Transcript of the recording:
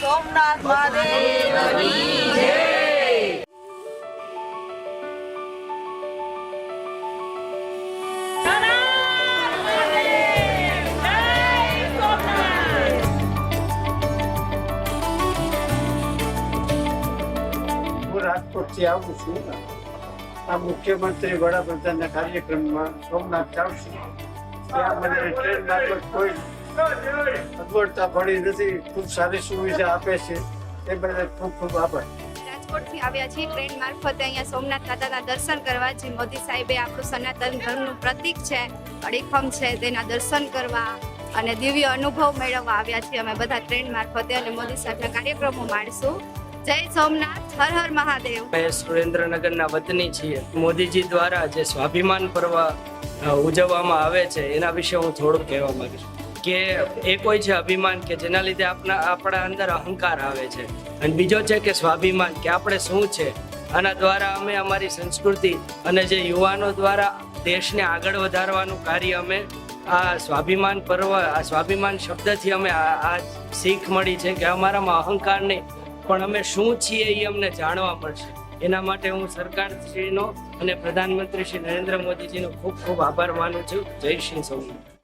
સોમનાથ મહાદેવ રાજકોટથી આવું છું. આ મુખ્યમંત્રી વડાપ્રધાનના કાર્યક્રમમાં સોમનાથ જાઉં ત્યાં મને ટ્રેન મારફત કોઈ અગવડતા પડી નથી. ખૂબ સારી સુવિધા આપે છે. એ બદલ ખૂબ ખૂબ આભાર. રાજકોટથી આવ્યા છીએ ટ્રેન મારફતે. અહીંયા સોમનાથ દાદાના દર્શન કરવા. જે મોદી સાહેબે આપણું સનાતન ધર્મનું પ્રતીક છે અડીખમ છે તેના દર્શન કરવા અને દિવ્ય અનુભવ મેળવવા આવ્યા છીએ અમે બધા ટ્રેન મારફતે અને મોદી સાહેબના કાર્યક્રમો માણશું. જય સોમનાથ હર હર મહાદેવ. અમે સુરેન્દ્રનગરના વતની છીએ. મોદીજી દ્વારા જે સ્વાભિમાન પર્વ ઉજવવામાં આવે છે એના વિશે હું થોડુંક કહેવા માંગીશ કે એ કોઈ છે અભિમાન કે જેના લીધે આપણા આપણા અંદર અહંકાર આવે છે. અને બીજો છે કે સ્વાભિમાન કે આપણે શું છે? આના દ્વારા અમે અમારી સંસ્કૃતિ અને જે યુવાનો દ્વારા દેશને આગળ વધારવાનું કાર્ય અમે આ સ્વાભિમાન પર્વ, આ સ્વાભિમાન શબ્દથી અમે આ શીખ મળી છે કે અમારામાં અહંકાર નહીં. પણ અમે શું છીએ એ અમને જાણવા મળશે. એના માટે હું સરકારશ્રીનો અને પ્રધાનમંત્રી શ્રી નરેન્દ્ર મોદીજીનો ખૂબ ખૂબ આભાર માનું છું. જય શ્રી સોમનાથ.